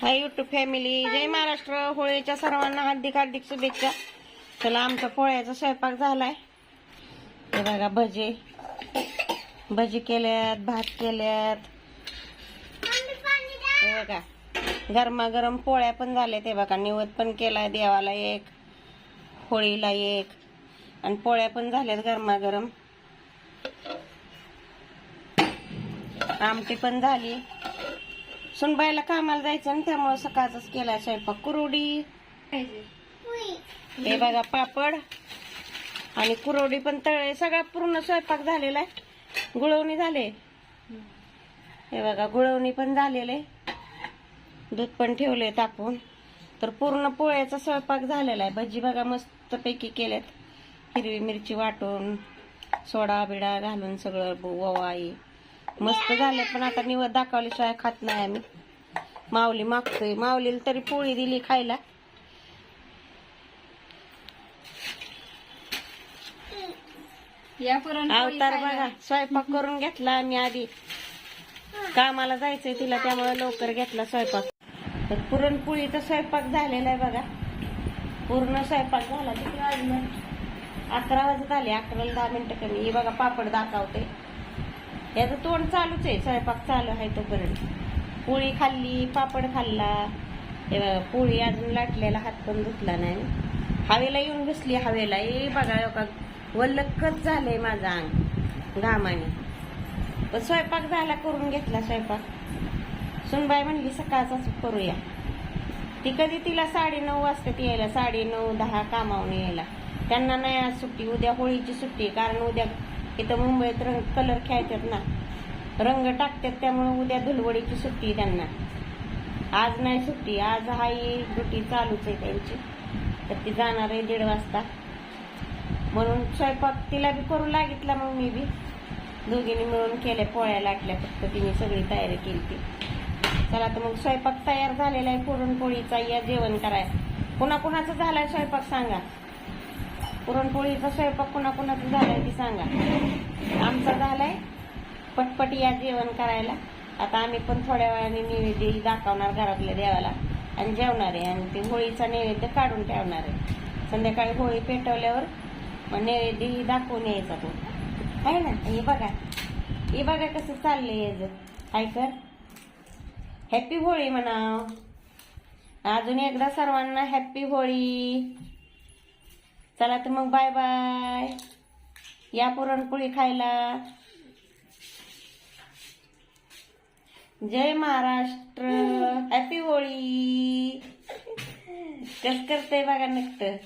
हाय YouTube family जय महाराष्ट्र. होळीच्या सर्वांना हार्दिक हार्दिक शुभेच्छा. चला आमचा पोळ्याचा स्वयंपाक झालाय. हे बघा भजे. भजी केल्यात भात केल्यात. हे बघा गरमागरम पोळ्या पण झाल्या ते बघा निवद पण केलाय देवाला एक होळीला एक. आणि पोळ्या पण झाल्यात गरमागरम. आमटी पण झाली. सुनबाईला कामाला जायचं ना त्यामुळे सकाळचाच केला स्वयंपाक. कुरोडी हे बघा पापड. आणि कुरवडी पण तळे. सगळा पूर्ण स्वयंपाक झालेला आहे. गुळवणी झाले. हे बघा गुळवणी पण झालेले. दूध पण ठेवले तापून तर पूर्ण पोळ्याचा स्वयंपाक झालेला आहे. भजी बघा मस्त पैकी केल्यात. हिरवी मिरची वाटून सोडा बिडा घालून सगळं ववाई. मस्त झाले पण आता निवड दाखवल्याशिवाय खात नाही आम्ही. माऊली मागतोय. माऊलीला तरी पोळी दिली खायला. या पुरणपोळी अवतार. बघा स्वयंपाक करून घेतला आम्ही आधी. कामाला जायचंय तिला त्यामुळे लवकर घेतला स्वयंपाक. तर पुरणपोळीचा स्वयंपाक झालेला आहे बघा. पूर्ण स्वयंपाक झाला. किती वाजलं अकरा वाजत आले अकराला दहा मिनिटं कमी. हे बघा पापड दाखवते. याचं तोंड चालूच आहे. स्वयंपाक चालू आहे तोपर्यंत. पोळी खाल्ली पापड खाल्ला. पोळी अजून लाटलेला हात पण धुतला नाही. हवेला येऊन बसली हवेला. ए बघा हो का वल्लकच झालंय माझं अंग. घामाने. पण स्वयंपाक झाला करून घेतला स्वयंपाक. सुनबाई म्हणली सकाळचाच करूया. ती कधी तिला साडे नऊ वाजता यायला साडे नऊ दहा कामावून यायला. त्यांना नाही आज सुट्टी. उद्या होळीची सुट्टी कारण उद्या इथं मुंबईत रंग कलर खेळतात ना. रंग टाकतात त्यामुळे उद्या धुलवडीची सुट्टी त्यांना. आज नाही सुट्टी आज हाही ड्युटी चालूच आहे त्यांची. तर ती जाणार आहे दीड वाजता. म्हणून स्वयंपाक तिला बी करू लागितला मग मी बी. दोघींनी मिळून केल्या पोळ्या लाटल्या फक्त तिने सगळी तयारी केली ती. चला तर मग स्वयंपाक तयार झालेला आहे पुरणपोळीचा या जेवण करायला. कुणाकुणाचा झालाय स्वयंपाक सांगा. पुरणपोळीचा स्वयंपाक कुणा कुणाचा झालाय ती सांगा. आमचा झालाय पटपट या जेवण करायला. आता आम्ही पण थोड्या वेळाने नैवेद्य दाखवणार घरातल्या देवाला. आणि जेवणार आहे. आणि ते होळीचा नैवेद्य काढून ठेवणार आहे. संध्याकाळी होळी पेटवल्यावर मग नैवेद्य दाखवून यायचा तो. आहे ना? हे बघा. हे बघा कसं चाललंय याचं. काय कर. हॅपी होळी म्हणा अजून एकदा सर्वांना हॅपी होळी. चला तर मग बाय बाय. या पुरणपोळी खायला. जय महाराष्ट्र. हॅपी होळी. कस करते बघा निघतं